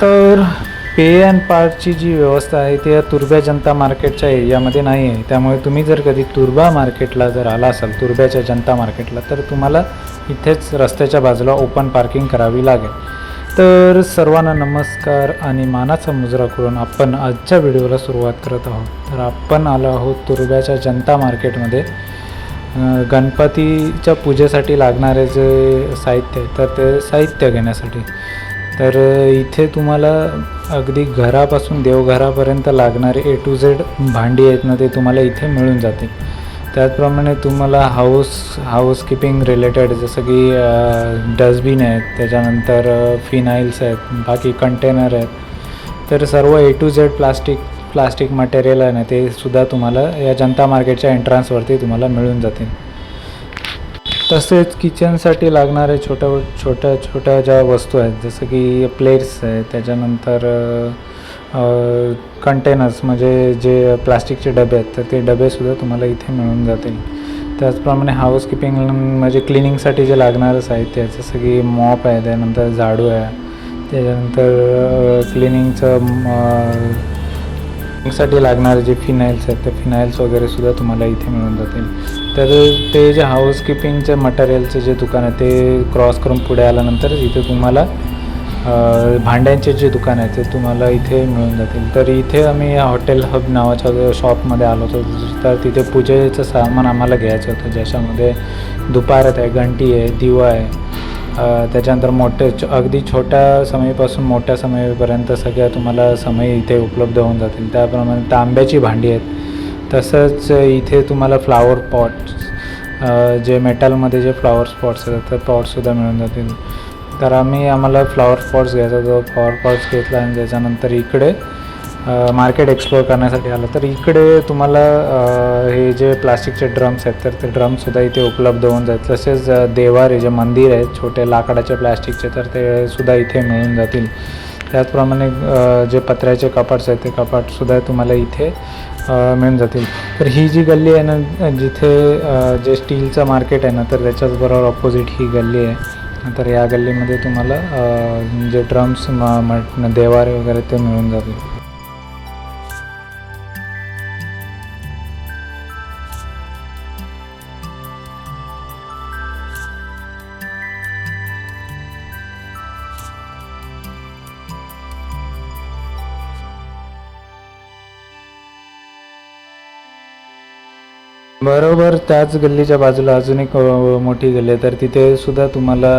तर पे अँड पार्कची जी व्यवस्था आहे ती या तुर्ब्या जनता मार्केटच्या एरियामध्ये नाही आहे. त्यामुळे तुम्ही जर कधी तुर्बा मार्केटला जर आला असाल तुर्ब्याच्या जनता मार्केटला तर तुम्हाला इथेच रस्त्याच्या बाजूला ओपन पार्किंग करावी लागेल. तर सर्वांना नमस्कार आणि मानाचा मुजरा करून आपण आजच्या व्हिडिओला सुरुवात करत आहोत. तर आपण आलो आहोत तुर्ब्याच्या जनता मार्केटमध्ये. गणपतीच्या पूजेसाठी लागणारे जे साहित्य आहे तर ते साहित्य घेण्यासाठी. तर इथे तुम्हाला अगदी घरापासून देवघरापर्यंत लागणारे ए टू झेड भांडी आहेत ना ते तुम्हाला इथे मिळून जाते त्याचप्रमाणे तुम्हाला हाऊस हाऊसकीपिंग रिलेटेड जसं की डस्टबिन आहेत त्याच्यानंतर फिनाईल्स आहेत बाकी कंटेनर आहेत. तर सर्व A to Z plastic plastic material आहे ना ते सुद्धा तुम्हाला या जनता मार्केटच्या एंट्रन्सवरती तुम्हाला मिळून जातील. तसेच किचनसाठी लागणारे छोट्या छोट्या छोट्या ज्या वस्तू आहेत जसं की प्लेट्स आहेत त्याच्यानंतर कंटेनर्स म्हणजे जे प्लास्टिकचे डबे आहेत तर ते डबेसुद्धा तुम्हाला इथे मिळून जातील. त्याचप्रमाणे हाऊसकीपिंग म्हणजे क्लिनिंगसाठी जे लागणारं साहित्य आहे जसं की मॉप आहे त्यानंतर झाडू आहे त्याच्यानंतर क्लिनिंगचं साठी लागणारे जे फिनाईल्स आहेत ते फिनाईल्स वगैरे सुद्धा तुम्हाला इथे मिळून जातील. तर ते जे हाऊसकीपिंगचे मटेरियलचे जे दुकान आहे ते क्रॉस करून पुढे आल्यानंतर इथे तुम्हाला भांड्यांचे जे दुकान आहे ते तुम्हाला इथे मिळून जातील. तर इथे आम्ही या हॉटेल हब नावाच्या शॉपमध्ये आलो होतो. तर तिथे पूजेचं सामान आम्हाला घ्यायचं होतं ज्याच्यामध्ये दुपारत आहे घंटी आहे दिवा आहे त्याच्यानंतर मोठे अगदी छोट्या समयीपासून मोठ्या समयीपर्यंत सगळ्या तुम्हाला समय इथे उपलब्ध होऊन जातील. त्याप्रमाणे तांब्याची भांडी आहेत. तसंच इथे तुम्हाला फ्लावर पॉट्स जे मेटलमध्ये जे फ्लॉवर स्पॉट्स आहेत तर पॉट्ससुद्धा मिळून जातील. तर आम्ही आम्हाला फ्लॉवर पॉट्स घ्यायचा होता फ्लॉवर पॉट्स घेतला आणि त्याच्यानंतर इकडे मार्केट एक्सप्लोअर करण्यासाठी आलं. तर इकडे तुम्हाला हे जे प्लास्टिकचे ड्रम्स आहेत तर ते ड्रम्ससुद्धा इथे उपलब्ध होऊन जातात तसेच देवारे जे मंदिर आहेत छोटे लाकडाचे प्लास्टिकचे तर ते सुद्धा इथे मिळून जातील. त्याचप्रमाणे जे पत्र्याचे कपाट्स आहेत ते कपाटसुद्धा तुम्हाला इथे मिळून जातील. तर ही जी गल्ली आहे ना जिथे जे स्टीलचं मार्केट आहे ना तर त्याच्याचबरोबर ऑपोजिट ही गल्ली आहे. तर या गल्लीमध्ये तुम्हाला जे ड्रम्स म म- देवारे वगैरे ते मिळून जातील. बरोबर त्याच गल्लीच्या बाजूला अजून एक मोठी गल्ली आहे. तर तिथे सुद्धा तुम्हाला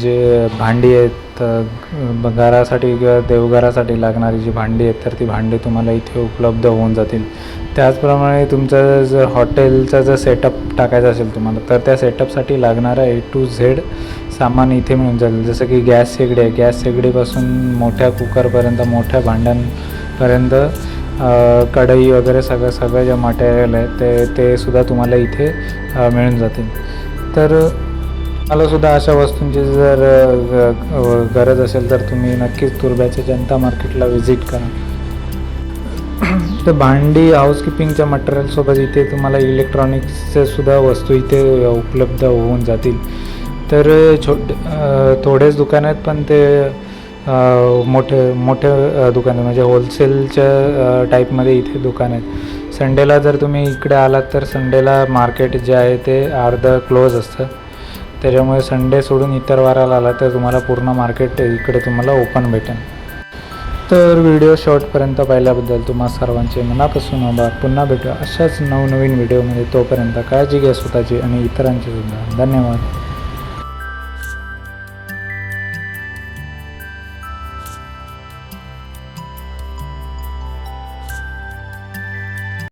जे भांडी आहेत घरासाठी किंवा देवघरासाठी लागणारी जी भांडी आहेत तर ती भांडी तुम्हाला इथे उपलब्ध होऊन जातील. त्याचप्रमाणे तुमचं जर हॉटेलचा जर सेटअप टाकायचा असेल तुम्हाला तर त्या सेटअपसाठी लागणारा ए टू झेड सामान इथे मिळून जाईल. जसं की गॅस शेगडी आहे. गॅस शेगडीपासून मोठ्या कुकरपर्यंत मोठ्या भांड्यांपर्यंत कढई वगैरे सगळं सगळं जे मटेरियल आहे ते ते सुद्धा तुम्हाला इथे मिळून जातील. तर मला सुद्धा अशा वस्तूंची जर गरज असेल तर तुम्ही नक्कीच तुरब्याच्या जनता मार्केटला व्हिजिट करा. तर भांडी हाऊसकीपिंगच्या मटेरियलसोबत इथे तुम्हाला इलेक्ट्रॉनिक्सच्यासुद्धा वस्तू इथे उपलब्ध होऊन जातील. तर छोट थोडेच दुकान आहेत पण ते मोठे मोठे दुकानं दुकान आहे म्हणजे होलसेलच्या टाईपमध्ये इथे दुकान आहेत. संडेला जर तुम्ही इकडे आलात तर संडेला मार्केट जे आहे ते अर्धं क्लोज असतं. त्याच्यामुळे संडे सोडून इतर वाराला आला तर तुम्हाला पूर्ण मार्केट इकडे तुम्हाला ओपन भेटेल. तर व्हिडिओ शॉर्टपर्यंत पाहिल्याबद्दल तुम्हा सर्वांचे मनापासून आभार. पुन्हा भेटू अशाच नवनवीन व्हिडिओमध्ये तोपर्यंत काळजी घ्या स्वतःची आणि इतरांची सुद्धा. धन्यवाद.